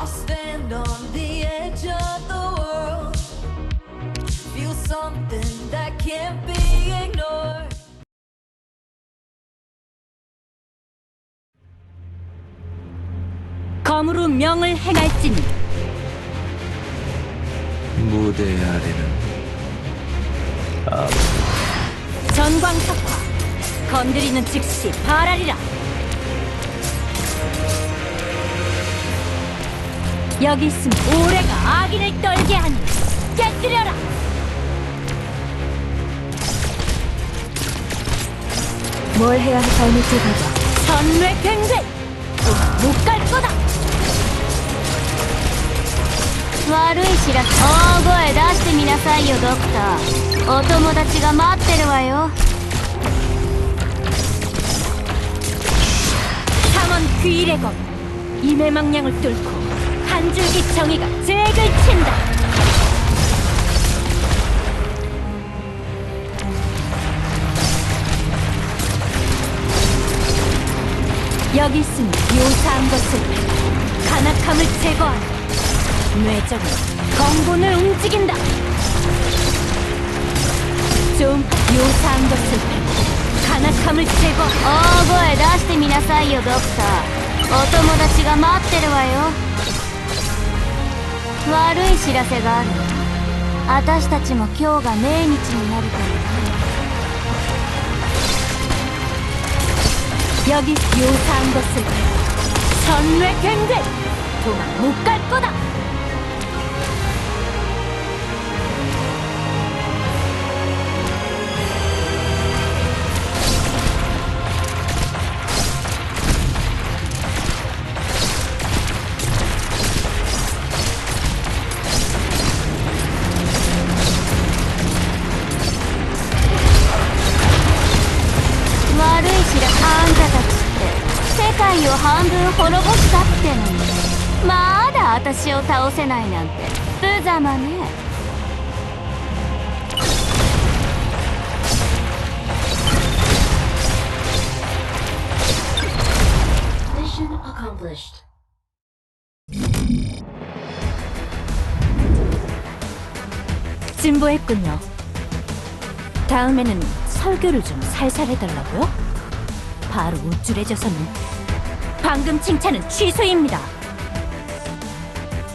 I'll stand on the edge of the world. Feel something that can't be ignored. 검으로 명을 행할지니 무대 아래는 전광석화 건드리는 즉시 발하리라 여기 있으면 오래가 악인을 떨게 하니 깨뜨려라 뭘 해야 할 삶을 지가자 선뇌갱생 못갈 거다 悪い知らせ大声出してみなさいよドクターお友達が待ってるわよ 삼원 귀일의 검 임해망량을 뚫고 한 줄기 정의가 잭을 친다 여기 있으니 묘사한 것을 간악함을 제거하라 뇌적은 정본을 움직인다 좀 묘사한 것을 간악함을 제거 大声出してみなさいよドクターお友達が待ってるわよ 悪い知らせがある私たちも今日が命日になるからね 여기 묘사한 것을 선뇌갱생 도망 못 갈 거다 世界を半分滅ぼしたってのにまだ私を倒せないなんて無様ね Mission accomplished. 진보했군요 다음에는 설교를 좀 살살 해달라고요? 바로 우쭐해져서는 방금 칭찬은 취소입니다